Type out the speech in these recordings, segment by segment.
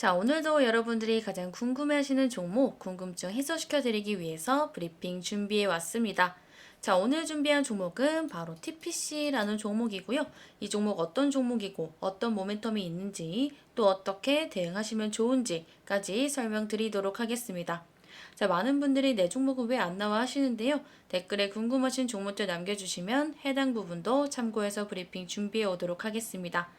자, 오늘도 여러분들이 가장 궁금해 하시는 종목 궁금증 해소시켜 드리기 위해서 브리핑 준비해 왔습니다. 자, 오늘 준비한 종목은 바로 TPC라는 종목이고요. 이 종목 어떤 종목이고 어떤 모멘텀이 있는지 또 어떻게 대응하시면 좋은지까지 설명드리도록 하겠습니다. 자, 많은 분들이 내 종목은 왜 안 나와 하시는데요. 댓글에 궁금하신 종목들 남겨주시면 해당 부분도 참고해서 브리핑 준비해 오도록 하겠습니다.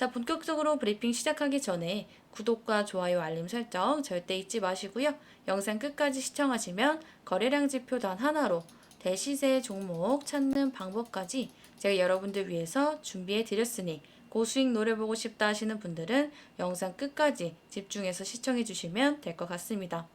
자, 본격적으로 브리핑 시작하기 전에 구독과 좋아요, 알림 설정 절대 잊지 마시고요. 영상 끝까지 시청하시면 거래량 지표 단 하나로 대시세 종목 찾는 방법까지 제가 여러분들 위해서 준비해 드렸으니 고수익 노려보고 싶다 하시는 분들은 영상 끝까지 집중해서 시청해 주시면 될 것 같습니다.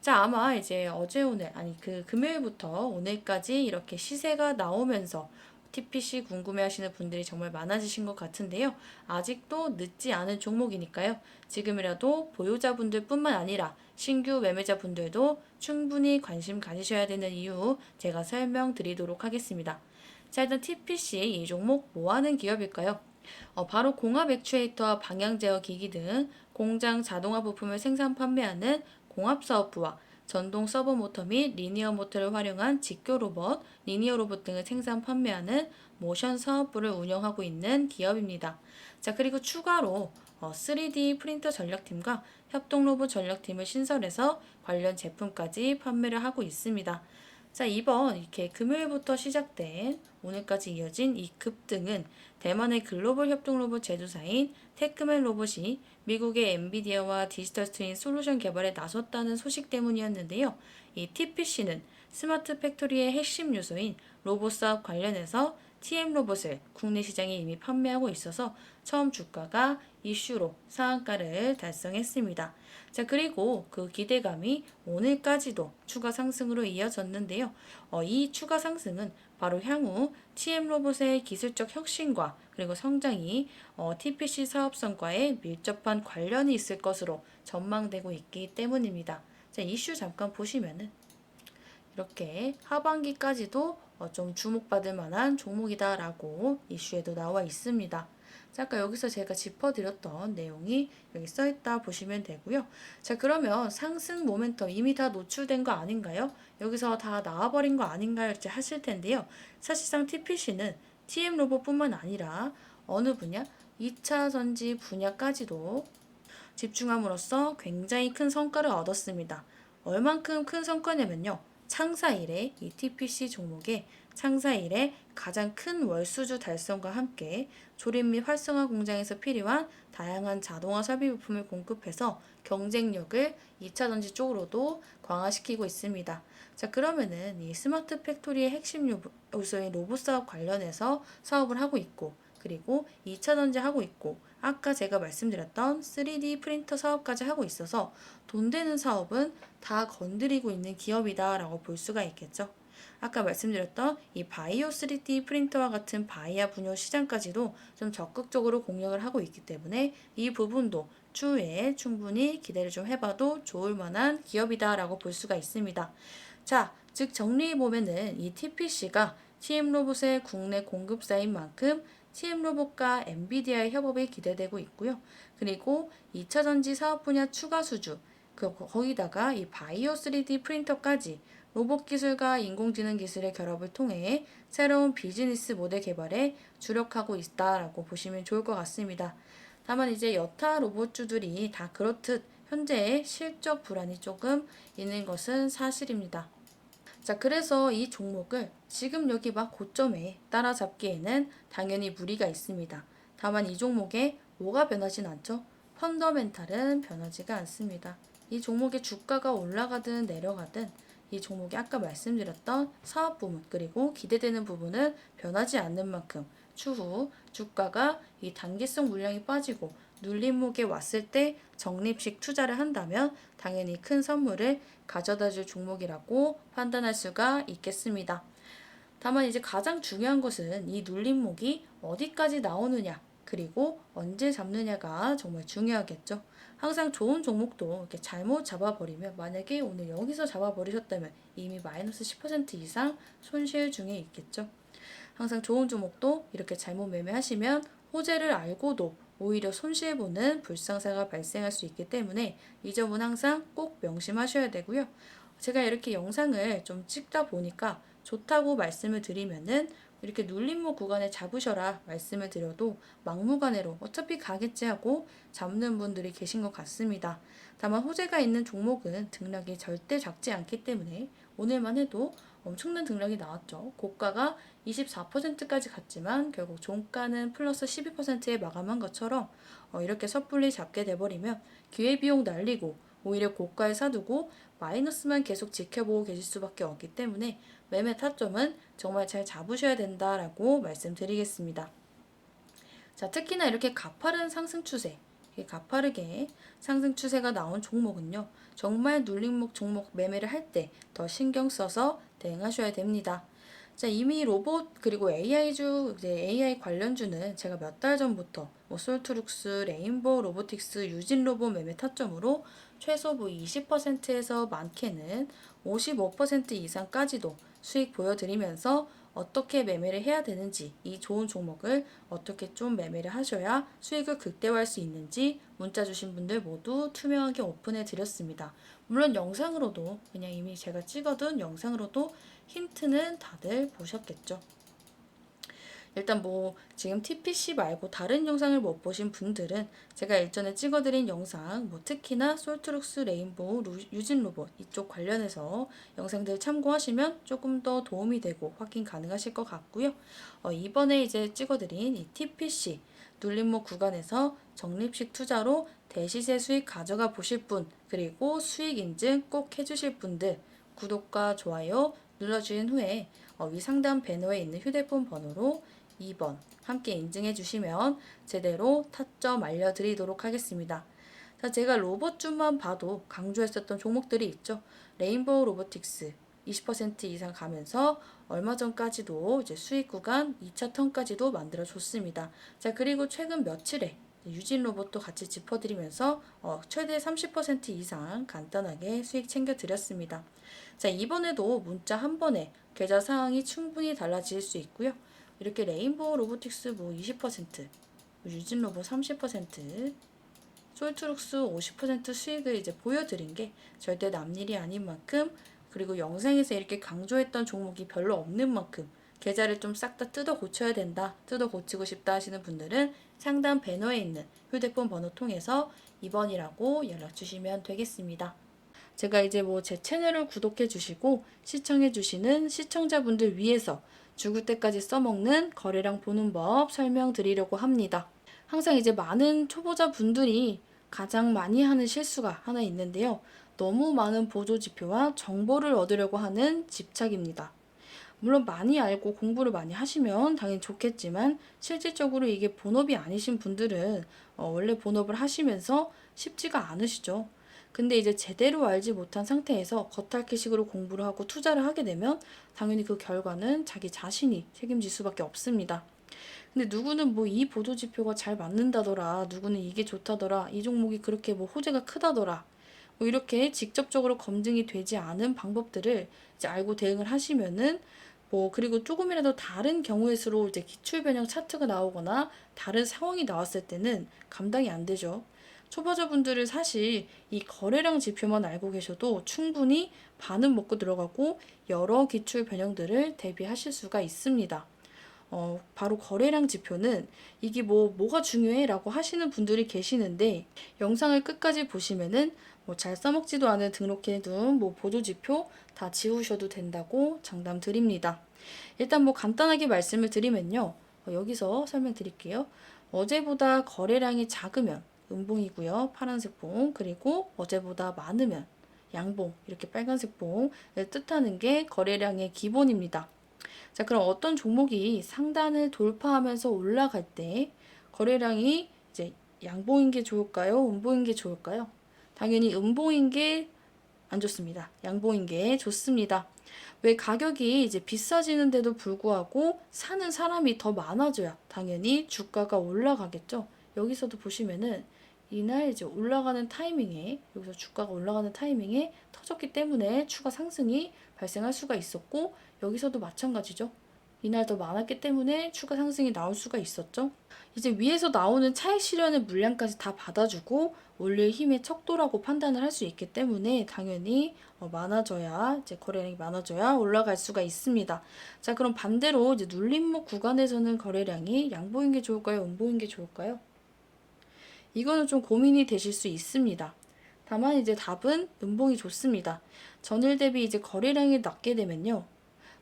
자, 아마 이제 어제 오늘, 아니 그 금요일부터 오늘까지 이렇게 시세가 나오면서 TPC 궁금해 하시는 분들이 정말 많아지신 것 같은데요. 아직도 늦지 않은 종목이니까요. 지금이라도 보유자분들 뿐만 아니라 신규 매매자분들도 충분히 관심 가지셔야 되는 이유 제가 설명드리도록 하겠습니다. 자, 일단 TPC 이 종목 뭐 하는 기업일까요? 어, 바로 공합 액추에이터와 방향 제어 기기 등 공장 자동화 부품을 생산 판매하는 공합사업부와 전동 서버 모터 및 리니어 모터를 활용한 직교 로봇, 리니어 로봇 등을 생산 판매하는 모션 사업부를 운영하고 있는 기업입니다. 자, 그리고 추가로 어, 3D 프린터 전략팀과 협동 로봇 전략팀을 신설해서 관련 제품까지 판매를 하고 있습니다. 자, 이번 이렇게 금요일부터 시작된 오늘까지 이어진 이 급등은 대만의 글로벌 협동 로봇 제조사인 테크맨 로봇이 미국의 엔비디아와 디지털 트윈 솔루션 개발에 나섰다는 소식 때문이었는데요. 이 TPC는 스마트 팩토리의 핵심 요소인 로봇 사업 관련해서 TM 로봇을 국내 시장에 이미 판매하고 있어서 처음 주가가 이슈로 상한가를 달성했습니다. 자, 그리고 그 기대감이 오늘까지도 추가 상승으로 이어졌는데요. 어, 이 추가 상승은 바로 향후 TM 로봇의 기술적 혁신과 그리고 성장이 어, TPC 사업성과의 밀접한 관련이 있을 것으로 전망되고 있기 때문입니다. 자, 이슈 잠깐 보시면은 이렇게 하반기까지도 어, 좀 주목받을 만한 종목이다라고 이슈에도 나와 있습니다. 자, 아까 여기서 제가 짚어드렸던 내용이 여기 써있다 보시면 되고요. 자, 그러면 상승 모멘텀 이미 다 노출된 거 아닌가요? 여기서 다 나와버린 거 아닌가요? 이렇게 하실 텐데요. 사실상 TPC는 TM 로봇뿐만 아니라 어느 분야? 2차 전지 분야까지도 집중함으로써 굉장히 큰 성과를 얻었습니다. 얼만큼 큰 성과냐면요. 창사 이래 이 TPC 종목의 창사 이래 가장 큰 월수주 달성과 함께 조립 및 활성화 공장에서 필요한 다양한 자동화 설비 부품을 공급해서 경쟁력을 2차 전지 쪽으로도 강화시키고 있습니다. 자, 그러면은 이 스마트 팩토리의 핵심 요- 요소인 로봇 사업 관련해서 사업을 하고 있고 그리고 2차 전지 하고 있고 아까 제가 말씀드렸던 3D 프린터 사업까지 하고 있어서 돈 되는 사업은 다 건드리고 있는 기업이다라고 볼 수가 있겠죠. 아까 말씀드렸던 이 바이오 3D 프린터와 같은 바이아 분야 시장까지도 좀 적극적으로 공략을 하고 있기 때문에 이 부분도 추후에 충분히 기대를 좀 해봐도 좋을 만한 기업이다라고 볼 수가 있습니다. 자, 즉 정리해 보면은 이 TPC가 TM 로봇의 국내 공급사인 만큼 TM 로봇과 엔비디아의 협업이 기대되고 있고요. 그리고 2차 전지 사업 분야 추가 수주, 그 거기다가 이 바이오 3D 프린터까지 로봇 기술과 인공지능 기술의 결합을 통해 새로운 비즈니스 모델 개발에 주력하고 있다라고 보시면 좋을 것 같습니다. 다만 이제 여타 로봇주들이 다 그렇듯 현재 실적 불안이 조금 있는 것은 사실입니다. 자, 그래서 이 종목을 지금 여기 막 고점에 따라잡기에는 당연히 무리가 있습니다. 다만 이 종목에 뭐가 변하진 않죠? 펀더멘탈은 변하지가 않습니다. 이 종목의 주가가 올라가든 내려가든 이 종목이 아까 말씀드렸던 사업 부분 그리고 기대되는 부분은 변하지 않는 만큼 추후 주가가 이 단기성 물량이 빠지고 눌림목에 왔을 때 적립식 투자를 한다면 당연히 큰 선물을 가져다 줄 종목이라고 판단할 수가 있겠습니다. 다만 이제 가장 중요한 것은 이 눌림목이 어디까지 나오느냐 그리고 언제 잡느냐가 정말 중요하겠죠. 항상 좋은 종목도 이렇게 잘못 잡아버리면 만약에 오늘 여기서 잡아버리셨다면 이미 마이너스 10% 이상 손실 중에 있겠죠. 항상 좋은 종목도 이렇게 잘못 매매하시면 호재를 알고도 오히려 손실보는 불상사가 발생할 수 있기 때문에 이 점은 항상 꼭 명심하셔야 되고요. 제가 이렇게 영상을 좀 찍다 보니까 좋다고 말씀을 드리면은 이렇게 눌림목 구간에 잡으셔라 말씀을 드려도 막무가내로 어차피 가겠지 하고 잡는 분들이 계신 것 같습니다. 다만 호재가 있는 종목은 등락이 절대 작지 않기 때문에 오늘만 해도 엄청난 등락이 나왔죠. 고가가 24%까지 갔지만 결국 종가는 플러스 12%에 마감한 것처럼 어, 이렇게 섣불리 잡게 돼버리면 기회비용 날리고 오히려 고가에 사두고 마이너스만 계속 지켜보고 계실 수밖에 없기 때문에 매매 타점은 정말 잘 잡으셔야 된다라고 말씀드리겠습니다. 자, 특히나 이렇게 가파른 상승 추세, 가파르게 상승 추세가 나온 종목은요, 정말 눌림목 종목 매매를 할 때 더 신경 써서 대응하셔야 됩니다. 자, 이미 로봇 그리고 AI주, 이제 AI 관련주는 제가 몇 달 전부터 뭐 솔트룩스, 레인보우 로보틱스, 유진 로봇 매매 타점으로 최소 뭐 20%에서 많게는 55% 이상까지도 수익 보여드리면서 어떻게 매매를 해야 되는지 이 좋은 종목을 어떻게 좀 매매를 하셔야 수익을 극대화할 수 있는지 문자 주신 분들 모두 투명하게 오픈해 드렸습니다. 물론 영상으로도 그냥 이미 제가 찍어둔 영상으로도 힌트는 다들 보셨겠죠. 일단 뭐 지금 TPC 말고 다른 영상을 못 보신 분들은 제가 일전에 찍어드린 영상 뭐 특히나 솔트룩스 레인보우 루, 유진 로봇 이쪽 관련해서 영상들 참고하시면 조금 더 도움이 되고 확인 가능하실 것 같고요. 어, 이번에 이제 찍어드린 이 TPC 눌림목 구간에서 적립식 투자로 대시세 수익 가져가 보실 분 그리고 수익 인증 꼭 해주실 분들 구독과 좋아요 눌러주신 후에 어, 위 상단 배너에 있는 휴대폰 번호로 2번 함께 인증해 주시면 제대로 타점 알려드리도록 하겠습니다. 자, 제가 로봇주만 봐도 강조했었던 종목들이 있죠. 레인보우 로보틱스 20% 이상 가면서 얼마 전까지도 이제 수익 구간 2차 턴까지도 만들어 줬습니다. 자, 그리고 최근 며칠에 유진 로봇도 같이 짚어드리면서 어, 최대 30% 이상 간단하게 수익 챙겨드렸습니다. 자, 이번에도 문자 한 번에 계좌 상황이 충분히 달라질 수 있고요. 이렇게 레인보우 로보틱스 뭐 20%, 유진 로봇 30%, 솔트룩스 50% 수익을 이제 보여드린 게 절대 남일이 아닌 만큼 그리고 영상에서 이렇게 강조했던 종목이 별로 없는 만큼 계좌를 좀 싹 다 뜯어 고쳐야 된다, 뜯어 고치고 싶다 하시는 분들은 상단 배너에 있는 휴대폰 번호 통해서 2번이라고 연락 주시면 되겠습니다. 제가 이제 뭐 제 채널을 구독해 주시고 시청해 주시는 시청자분들 위해서 죽을 때까지 써먹는 거래량 보는 법 설명드리려고 합니다. 항상 이제 많은 초보자 분들이 가장 많이 하는 실수가 하나 있는데요. 너무 많은 보조 지표와 정보를 얻으려고 하는 집착입니다. 물론 많이 알고 공부를 많이 하시면 당연히 좋겠지만 실질적으로 이게 본업이 아니신 분들은 어, 원래 본업을 하시면서 쉽지가 않으시죠. 근데 이제 제대로 알지 못한 상태에서 겉핥기식으로 공부를 하고 투자를 하게 되면 당연히 그 결과는 자기 자신이 책임질 수밖에 없습니다. 근데 누구는 뭐 이 보조 지표가 잘 맞는다더라, 누구는 이게 좋다더라, 이 종목이 그렇게 뭐 호재가 크다더라, 뭐 이렇게 직접적으로 검증이 되지 않은 방법들을 이제 알고 대응을 하시면은 뭐 그리고 조금이라도 다른 경우의 수로 이제 기출 변형 차트가 나오거나 다른 상황이 나왔을 때는 감당이 안 되죠. 초보자분들은 사실 이 거래량 지표만 알고 계셔도 충분히 반은 먹고 들어가고 여러 기출 변형들을 대비하실 수가 있습니다. 어, 바로 거래량 지표는 이게 뭐 뭐가 중요해 라고 하시는 분들이 계시는데 영상을 끝까지 보시면은 뭐 잘 써먹지도 않은 등록해둔 뭐 보조 지표 다 지우셔도 된다고 장담 드립니다. 일단 뭐 간단하게 말씀을 드리면요. 어, 여기서 설명드릴게요. 어제보다 거래량이 작으면 음봉이고요. 파란색 봉. 그리고 어제보다 많으면 양봉. 이렇게 빨간색 봉을 뜻하는 게 거래량의 기본입니다. 자, 그럼 어떤 종목이 상단을 돌파하면서 올라갈 때 거래량이 이제 양봉인 게 좋을까요? 음봉인 게 좋을까요? 당연히 음봉인 게 안 좋습니다. 양봉인 게 좋습니다. 왜 가격이 이제 비싸지는데도 불구하고 사는 사람이 더 많아져야 당연히 주가가 올라가겠죠. 여기서도 보시면은 이날 이제 올라가는 타이밍에 여기서 주가가 올라가는 타이밍에 터졌기 때문에 추가 상승이 발생할 수가 있었고 여기서도 마찬가지죠. 이날 더 많았기 때문에 추가 상승이 나올 수가 있었죠. 이제 위에서 나오는 차익 실현의 물량까지 다 받아주고 올릴 힘의 척도라고 판단을 할 수 있기 때문에 당연히 어, 많아져야 이제 거래량이 많아져야 올라갈 수가 있습니다. 자 그럼 반대로 이제 눌림목 구간에서는 거래량이 양보인 게 좋을까요? 음보인 게 좋을까요? 이거는 좀 고민이 되실 수 있습니다. 다만 이제 답은 음봉이 좋습니다. 전일 대비 이제 거래량이 낮게 되면요.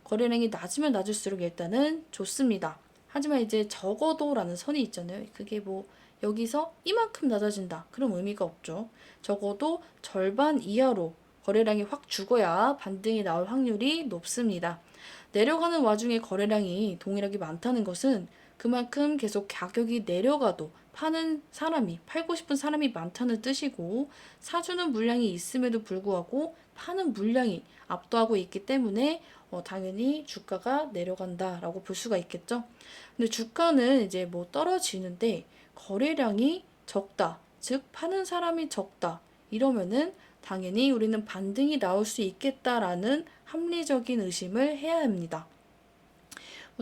거래량이 낮으면 낮을수록 일단은 좋습니다. 하지만 이제 적어도라는 선이 있잖아요. 그게 뭐 여기서 이만큼 낮아진다. 그럼 의미가 없죠. 적어도 절반 이하로 거래량이 확 죽어야 반등이 나올 확률이 높습니다. 내려가는 와중에 거래량이 동일하게 많다는 것은 그만큼 계속 가격이 내려가도 파는 사람이 팔고 싶은 사람이 많다는 뜻이고 사주는 물량이 있음에도 불구하고 파는 물량이 압도하고 있기 때문에 어, 당연히 주가가 내려간다라고 볼 수가 있겠죠. 근데 주가는 이제 뭐 떨어지는데 거래량이 적다, 즉 파는 사람이 적다 이러면은 당연히 우리는 반등이 나올 수 있겠다라는 합리적인 의심을 해야 합니다.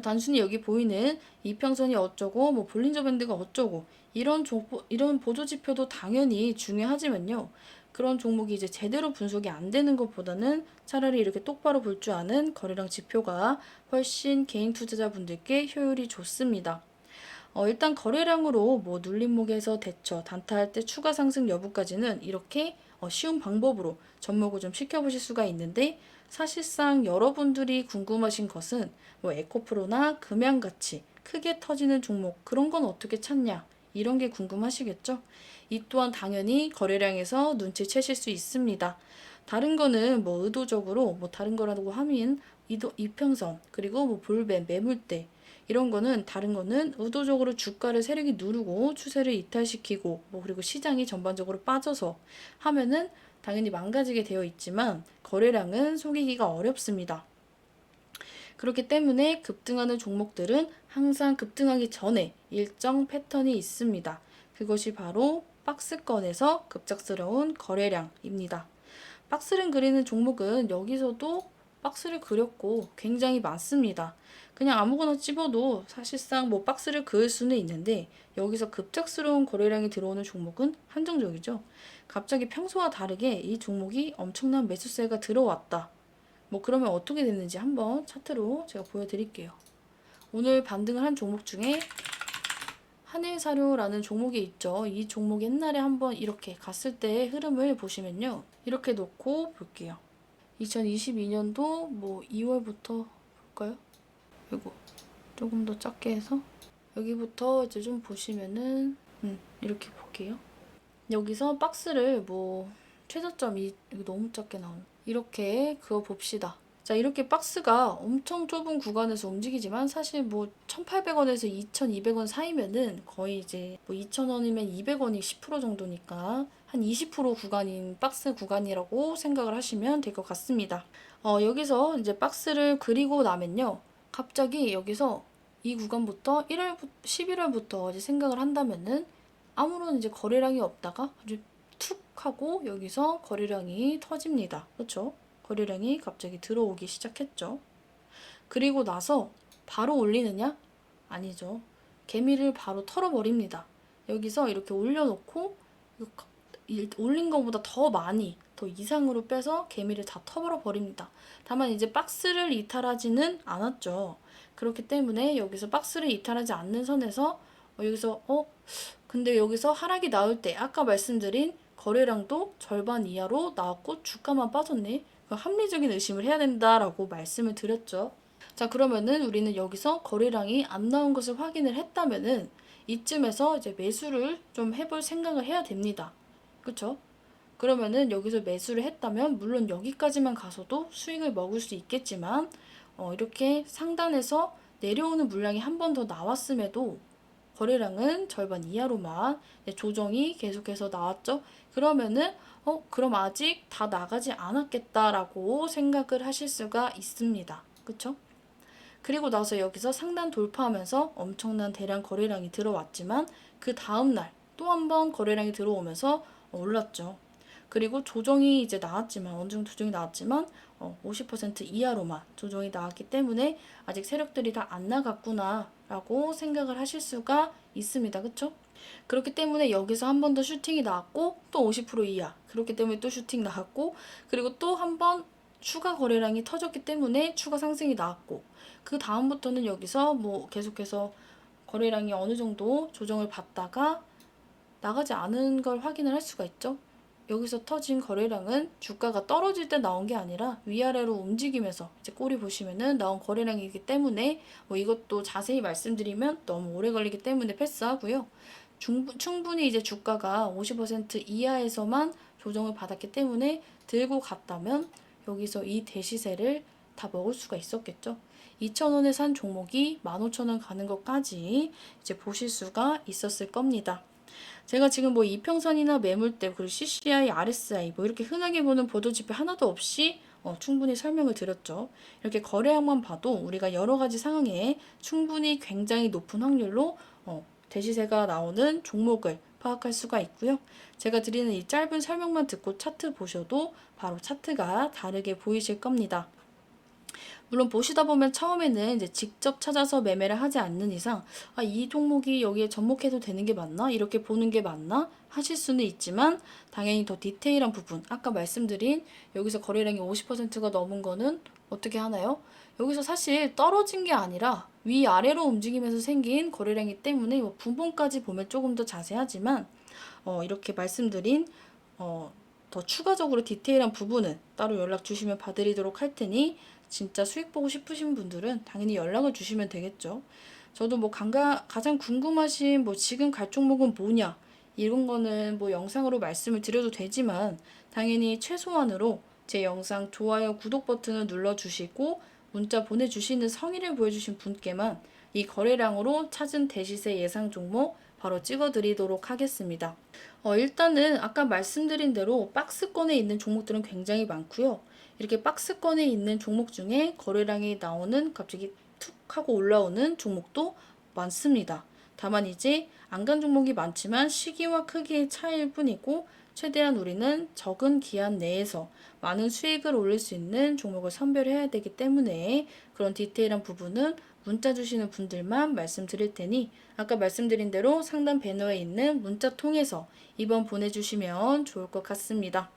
뭐 단순히 여기 보이는 이평선이 어쩌고 뭐 볼린저 밴드가 어쩌고 이런 조, 이런 보조 지표도 당연히 중요하지만요. 그런 종목이 이제 제대로 분석이 안 되는 것보다는 차라리 이렇게 똑바로 볼 줄 아는 거래량 지표가 훨씬 개인 투자자분들께 효율이 좋습니다. 어, 일단 거래량으로 뭐 눌림목에서 대처, 단타할 때 추가 상승 여부까지는 이렇게 어, 쉬운 방법으로 접목을 좀 시켜보실 수가 있는데 사실상 여러분들이 궁금하신 것은 뭐 에코프로나 금양같이 크게 터지는 종목 그런 건 어떻게 찾냐 이런 게 궁금하시겠죠? 이 또한 당연히 거래량에서 눈치채실 수 있습니다. 다른 거는 뭐 의도적으로 뭐 다른 거라고 하면 이도, 이평선 그리고 뭐 볼배 매물대 이런 거는 다른 거는 의도적으로 주가를 세력이 누르고 추세를 이탈시키고 뭐 그리고 시장이 전반적으로 빠져서 하면은 당연히 망가지게 되어 있지만 거래량은 속이기가 어렵습니다. 그렇기 때문에 급등하는 종목들은 항상 급등하기 전에 일정 패턴이 있습니다. 그것이 바로 박스권에서 급작스러운 거래량입니다. 박스를 그리는 종목은 여기서도 박스를 그렸고 굉장히 많습니다. 그냥 아무거나 집어도 사실상 뭐 박스를 그을 수는 있는데 여기서 급작스러운 거래량이 들어오는 종목은 한정적이죠. 갑자기 평소와 다르게 이 종목이 엄청난 매수세가 들어왔다. 뭐 그러면 어떻게 됐는지 한번 차트로 제가 보여드릴게요. 오늘 반등을 한 종목 중에 한일사료라는 종목이 있죠. 이 종목 옛날에 한번 이렇게 갔을 때의 흐름을 보시면요. 이렇게 놓고 볼게요. 2022년도 뭐 2월부터 볼까요? 이거 조금 더 작게 해서 여기부터 이제 좀 보시면은 음, 이렇게 볼게요. 여기서 박스를 뭐 최저점이 너무 작게 나오는 이렇게 그어 봅시다. 자 이렇게 박스가 엄청 좁은 구간에서 움직이지만 사실 뭐 1,800원에서 2,200원 사이면은 거의 이제 뭐 2,000원이면 200원이 10% 정도니까 한 20% 구간인 박스 구간이라고 생각을 하시면 될 것 같습니다. 어, 여기서 이제 박스를 그리고 나면요. 갑자기 여기서 이 구간부터 1월 11월부터 이제 생각을 한다면은 아무런 이제 거래량이 없다가 아주 툭 하고 여기서 거래량이 터집니다. 그렇죠? 거래량이 갑자기 들어오기 시작했죠. 그리고 나서 바로 올리느냐? 아니죠. 개미를 바로 털어버립니다. 여기서 이렇게 올려놓고 올린 것보다 더 많이 더 이상으로 빼서 개미를 다 터버려 버립니다. 다만 이제 박스를 이탈하지는 않았죠. 그렇기 때문에 여기서 박스를 이탈하지 않는 선에서 어, 여기서 어 근데 여기서 하락이 나올 때 아까 말씀드린 거래량도 절반 이하로 나왔고 주가만 빠졌네. 합리적인 의심을 해야 된다라고 말씀을 드렸죠. 자 그러면은 우리는 여기서 거래량이 안 나온 것을 확인을 했다면은 이쯤에서 이제 매수를 좀 해볼 생각을 해야 됩니다. 그쵸? 그러면은 여기서 매수를 했다면 물론 여기까지만 가서도 수익을 먹을 수 있겠지만 어, 이렇게 상단에서 내려오는 물량이 한 번 더 나왔음에도 거래량은 절반 이하로만 조정이 계속해서 나왔죠. 그러면은 어 그럼 아직 다 나가지 않았겠다라고 생각을 하실 수가 있습니다. 그쵸? 그리고 나서 여기서 상단 돌파하면서 엄청난 대량 거래량이 들어왔지만 그 다음 날 또 한 번 거래량이 들어오면서 올랐죠. 그리고 조정이 이제 나왔지만 어느 정도 조정이 나왔지만 어, 50% 이하로만 조정이 나왔기 때문에 아직 세력들이 다 안 나갔구나라고 생각을 하실 수가 있습니다. 그쵸? 그렇기 때문에 여기서 한 번 더 슈팅이 나왔고 또 50% 이하 그렇기 때문에 또 슈팅 나왔고 그리고 또 한 번 추가 거래량이 터졌기 때문에 추가 상승이 나왔고 그 다음부터는 여기서 뭐 계속해서 거래량이 어느 정도 조정을 받다가 나가지 않은 걸 확인을 할 수가 있죠. 여기서 터진 거래량은 주가가 떨어질 때 나온 게 아니라 위아래로 움직이면서 이제 꼬리 보시면은 나온 거래량이기 때문에 뭐 이것도 자세히 말씀드리면 너무 오래 걸리기 때문에 패스하고요. 충분, 충분히 이제 주가가 50% 이하에서만 조정을 받았기 때문에 들고 갔다면 여기서 이 대시세를 다 먹을 수가 있었겠죠. 2,000원에 산 종목이 15,000원 가는 것까지 이제 보실 수가 있었을 겁니다. 제가 지금 뭐 이평선이나 매물대 그리고 CCI, RSI 뭐 이렇게 흔하게 보는 보도 지표 하나도 없이 어, 충분히 설명을 드렸죠. 이렇게 거래량만 봐도 우리가 여러 가지 상황에 충분히 굉장히 높은 확률로 어, 대시세가 나오는 종목을 파악할 수가 있고요. 제가 드리는 이 짧은 설명만 듣고 차트 보셔도 바로 차트가 다르게 보이실 겁니다. 물론 보시다 보면 처음에는 이제 직접 찾아서 매매를 하지 않는 이상 아, 이 종목이 여기에 접목해도 되는 게 맞나? 이렇게 보는 게 맞나? 하실 수는 있지만 당연히 더 디테일한 부분 아까 말씀드린 여기서 거래량이 50%가 넘은 거는 어떻게 하나요? 여기서 사실 떨어진 게 아니라 위아래로 움직이면서 생긴 거래량이기 때문에 뭐 분봉까지 보면 조금 더 자세하지만 어, 이렇게 말씀드린 어, 더 추가적으로 디테일한 부분은 따로 연락 주시면 봐드리도록 할 테니 진짜 수익 보고 싶으신 분들은 당연히 연락을 주시면 되겠죠. 저도 뭐 강가, 가장 궁금하신 뭐 지금 갈 종목은 뭐냐 이런 거는 뭐 영상으로 말씀을 드려도 되지만 당연히 최소한으로 제 영상 좋아요, 구독 버튼을 눌러주시고 문자 보내주시는 성의를 보여주신 분께만 이 거래량으로 찾은 대시세 예상 종목 바로 찍어드리도록 하겠습니다. 어, 일단은 아까 말씀드린 대로 박스권에 있는 종목들은 굉장히 많고요. 이렇게 박스권에 있는 종목 중에 거래량이 나오는 갑자기 툭 하고 올라오는 종목도 많습니다. 다만 이제 안간 종목이 많지만 시기와 크기의 차이일 뿐이고 최대한 우리는 적은 기한 내에서 많은 수익을 올릴 수 있는 종목을 선별해야 되기 때문에 그런 디테일한 부분은 문자 주시는 분들만 말씀드릴 테니 아까 말씀드린 대로 상단 배너에 있는 문자 통해서 이번 보내주시면 좋을 것 같습니다.